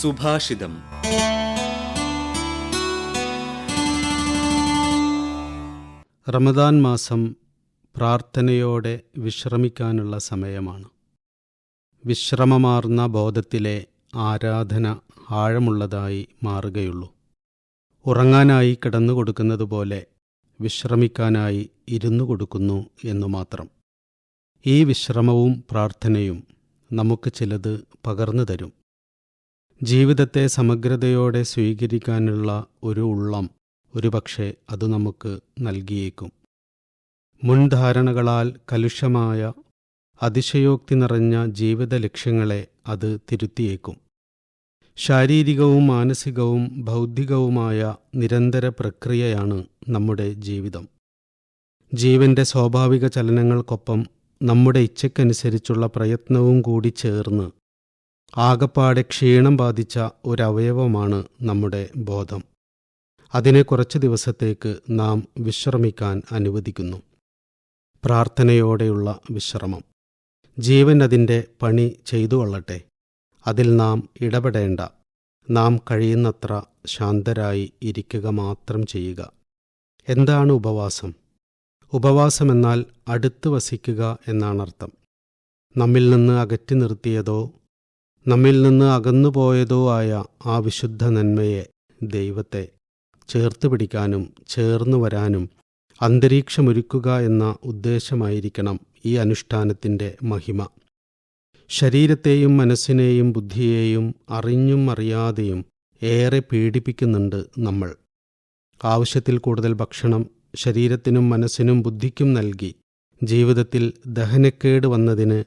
സുഭാഷിതം. റമദാൻ മാസം പ്രാർത്ഥനയോടെ വിശ്രമിക്കാനുള്ള സമയമാണ്. വിശ്രമമാർന്ന ബോധത്തിലെ ആരാധന ആഴമുള്ളതായി മാറുകയുള്ളൂ. ഉറങ്ങാനായി കിടന്നു കൊടുക്കുന്നതുപോലെ വിശ്രമിക്കാനായി ഇരുന്നു കൊടുക്കുന്നു എന്നു മാത്രം. ഈ വിശ്രമവും പ്രാർത്ഥനയും നമുക്ക് ചിലത് പകർന്നു തരും. ജീവിതത്തെ സമഗ്രതയോടെ സ്വീകരിക്കാനുള്ള ഒരു ഉള്ളം ഒരുപക്ഷെ അത് നമുക്ക് നൽകിയേക്കും. മുൻധാരണകളാൽ കലുഷമായ അതിശയോക്തി നിറഞ്ഞ ജീവിത ലക്ഷ്യങ്ങളെ അത് തിരുത്തിയേക്കും. ശാരീരികവും മാനസികവും ബൗദ്ധികവുമായ നിരന്തര പ്രക്രിയയാണ് നമ്മുടെ ജീവിതം. ജീവന്റെ സ്വാഭാവിക ചലനങ്ങൾക്കൊപ്പം നമ്മുടെ ഇച്ഛയ്ക്കനുസരിച്ചുള്ള പ്രയത്നവും കൂടി ചേർന്ന് ആകപ്പാടെ ക്ഷീണം ബാധിച്ച ഒരവയവമാണ് നമ്മുടെ ബോധം. അതിനെ കുറച്ച് ദിവസത്തേക്ക് നാം വിശ്രമിക്കാൻ അനുവദിക്കുന്നു. പ്രാർത്ഥനയോടെയുള്ള വിശ്രമം. ജീവൻ അതിന്റെ പണി ചെയ്തു കൊള്ളട്ടെ. അതിൽ നാം ഇടപെടേണ്ട. നാം കഴിയുന്നത്ര ശാന്തരായി ഇരിക്കുക മാത്രം ചെയ്യുക. എന്താണ് ഉപവാസം? ഉപവാസം എന്നാൽ അടുത്ത് വസിക്കുക എന്നാണർത്ഥം. നമ്മിൽ നിന്ന് അകറ്റി നിർത്തിയതോ നമ്മിൽ നിന്ന് അകന്നുപോയതോ ആയ ആ വിശുദ്ധ നന്മയെ ദൈവത്തെ ചേർത്ത് പിടിക്കാനും ചേർന്നു വരാനും അന്തരീക്ഷമൊരുക്കുക എന്ന ഉദ്ദേശമായിരിക്കണം ഈ അനുഷ്ഠാനത്തിന്റെ മഹിമ. ശരീരത്തെയും മനസ്സിനെയും ബുദ്ധിയെയും അറിഞ്ഞും അറിയാതെയും ഏറെ പീഡിപ്പിക്കുന്നുണ്ട് നമ്മൾ. ആവശ്യത്തിൽ കൂടുതൽ ഭക്ഷണം ശരീരത്തിനും മനസ്സിനും ബുദ്ധിക്കും നൽകി ജീവിതത്തിൽ ദഹനക്കേട് വന്നതിന്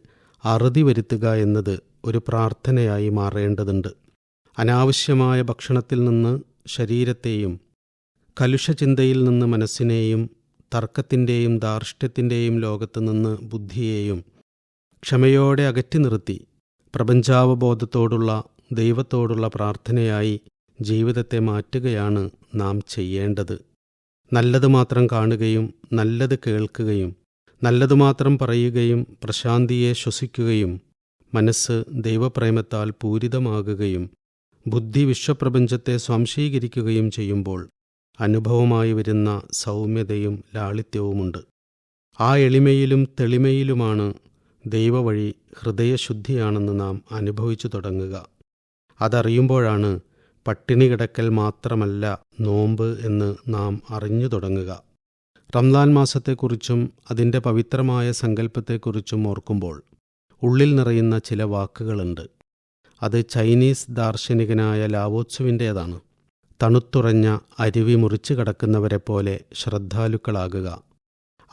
അറുതി വരുത്തുക എന്നത് ഒരു പ്രാർത്ഥനയായി മാറേണ്ടതുണ്ട്. അനാവശ്യമായ ഭക്ഷണത്തിൽ നിന്ന് ശരീരത്തെയും കലുഷചിന്തയിൽ നിന്ന് മനസ്സിനെയും തർക്കത്തിന്റെയും ധാർഷ്ട്യത്തിന്റെയും ലോകത്തു നിന്ന് ബുദ്ധിയെയും ക്ഷമയോടെ അകറ്റി നിർത്തി പ്രപഞ്ചാവബോധത്തോടുള്ള ദൈവത്തോടുള്ള പ്രാർത്ഥനയായി ജീവിതത്തെ മാറ്റുകയാണ് നാം ചെയ്യേണ്ടത്. നല്ലത് മാത്രം കാണുകയും നല്ലത് കേൾക്കുകയും നല്ലത് മാത്രം പറയുകയും പ്രശാന്തിയെ ശ്വസിക്കുകയും മനസ്സ് ദൈവപ്രേമത്താൽ പൂരിതമാകുകയും ബുദ്ധി വിശ്വപ്രപഞ്ചത്തെ സ്വാംശീകരിക്കുകയും ചെയ്യുമ്പോൾ അനുഭവമായി വരുന്ന സൗമ്യതയും ലാളിത്യവുമുണ്ട്. ആ എളിമയിലും തെളിമയിലുമാണ് ദൈവവഴി ഹൃദയശുദ്ധിയാണെന്ന് നാം അനുഭവിച്ചു തുടങ്ങുക. അതറിയുമ്പോഴാണ് പട്ടിണി കിടക്കൽ മാത്രമല്ല നോമ്പ് എന്ന് നാം അറിഞ്ഞു തുടങ്ങുക. റംലാൻ മാസത്തെക്കുറിച്ചും അതിന്റെ പവിത്രമായ സങ്കല്പത്തെക്കുറിച്ചും ഓർക്കുമ്പോൾ ഉള്ളിൽ നിറയുന്ന ചില വാക്കുകളുണ്ട്. അത് ചൈനീസ് ദാർശനികനായ ലാവോത്സുവിന്റേതാണ്. തണുത്തുറഞ്ഞ അരുവി മുറിച്ചു കടക്കുന്നവരെ പോലെ ശ്രദ്ധാലുക്കളാകുക.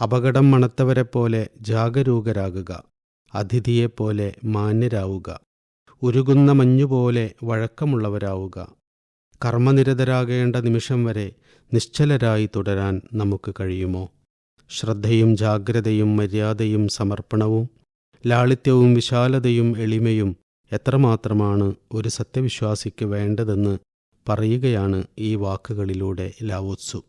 അപകടം മണത്തവരെ പോലെ ജാഗരൂകരാകുക. അതിഥിയെപ്പോലെ മാന്യരാവുക. ഉരുകുന്ന മഞ്ഞുപോലെ വഴക്കമുള്ളവരാവുക. കർമ്മനിരതരാകേണ്ട നിമിഷം വരെ നിശ്ചലരായി തുടരാൻ നമുക്ക് കഴിയുമോ? ശ്രദ്ധയും ജാഗ്രതയും മര്യാദയും സമർപ്പണവും ലാളിത്യവും വിശാലതയും എളിമയും എത്രമാത്രമാണ് ഒരു സത്യവിശ്വാസിക്ക് വേണ്ടതെന്ന് പറയുകയാണ് ഈ വാക്കുകളിലൂടെ ലാവോത്സു.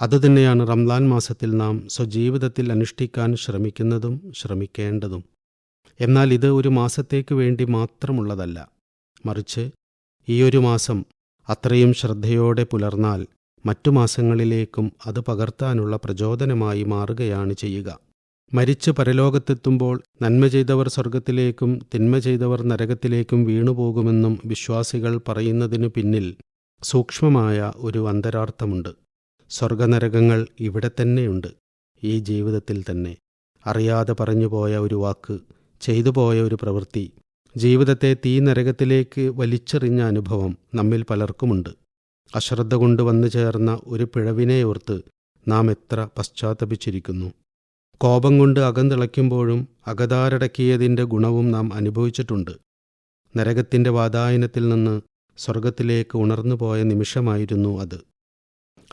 അതുതന്നെയാണ് റംലാൻ മാസത്തിൽ നാം സ്വജീവിതത്തിൽ അനുഷ്ഠിക്കാൻ ശ്രമിക്കുന്നതും ശ്രമിക്കേണ്ടതും. എന്നാൽ ഇത് ഒരു മാസത്തേക്ക് വേണ്ടി മാത്രമുള്ളതല്ല. മറിച്ച് ഈ ഒരു മാസം അത്രയും ശ്രദ്ധയോടെ പുലർന്നാൽ മറ്റു മാസങ്ങളിലേക്കും അത് പകർത്താനുള്ള പ്രചോദനമായി മാറുകയാണ് ചെയ്യുക. മരിച്ച് പരലോകത്തെത്തുമ്പോൾ നന്മ ചെയ്തവർ സ്വർഗത്തിലേക്കും തിന്മ ചെയ്തവർ നരകത്തിലേക്കും വീണുപോകുമെന്നും വിശ്വാസികൾ പറയുന്നതിനു പിന്നിൽ സൂക്ഷ്മമായ ഒരു അന്തരാർത്ഥമുണ്ട്. സ്വർഗനരകങ്ങൾ ഇവിടെ തന്നെയുണ്ട്. ഈ ജീവിതത്തിൽ തന്നെ. അറിയാതെ പറഞ്ഞുപോയ ഒരു വാക്ക് ചെയ്തുപോയ ഒരു പ്രവൃത്തി ജീവിതത്തെ തീ നരകത്തിലേക്ക് വലിച്ചെറിഞ്ഞ അനുഭവം നമ്മിൽ പലർക്കുമുണ്ട്. അശ്രദ്ധ കൊണ്ട് വന്നു ചേർന്ന ഒരു പിഴവിനെ ഓർത്ത് നാം എത്ര പശ്ചാത്തപിച്ചിരിക്കുന്നു. കോപം കൊണ്ട് അകന്തിളയ്ക്കുമ്പോഴും അകതാരടക്കിയതിന്റെ ഗുണവും നാം അനുഭവിച്ചിട്ടുണ്ട്. നരകത്തിന്റെ വാതായനത്തിൽ നിന്ന് സ്വർഗത്തിലേക്ക് ഉണർന്നുപോയ നിമിഷമായിരുന്നു അത്.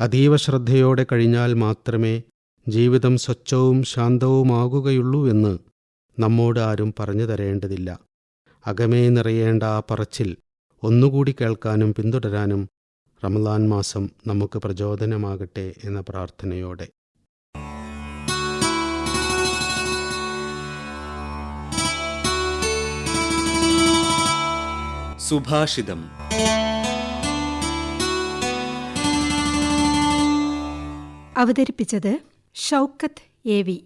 അതീവ ശ്രദ്ധയോടെ കഴിഞ്ഞാൽ മാത്രമേ ജീവിതം സ്വച്ഛവും ശാന്തവുമാകുകയുള്ളൂ എന്ന് നമ്മോട് ആരും പറഞ്ഞു തരേണ്ടതില്ല. അകമേ നിറയേണ്ട ആ പറച്ചിൽ ഒന്നുകൂടി കേൾക്കാനും പിന്തുടരാനും റമദാൻ മാസം നമുക്ക് പ്രചോദനമാകട്ടെ എന്ന പ്രാർത്ഥനയോടെ. സുഭാഷിതം. അവതരിപ്പിച്ചത് ഷൗക്കത്ത് എ വി.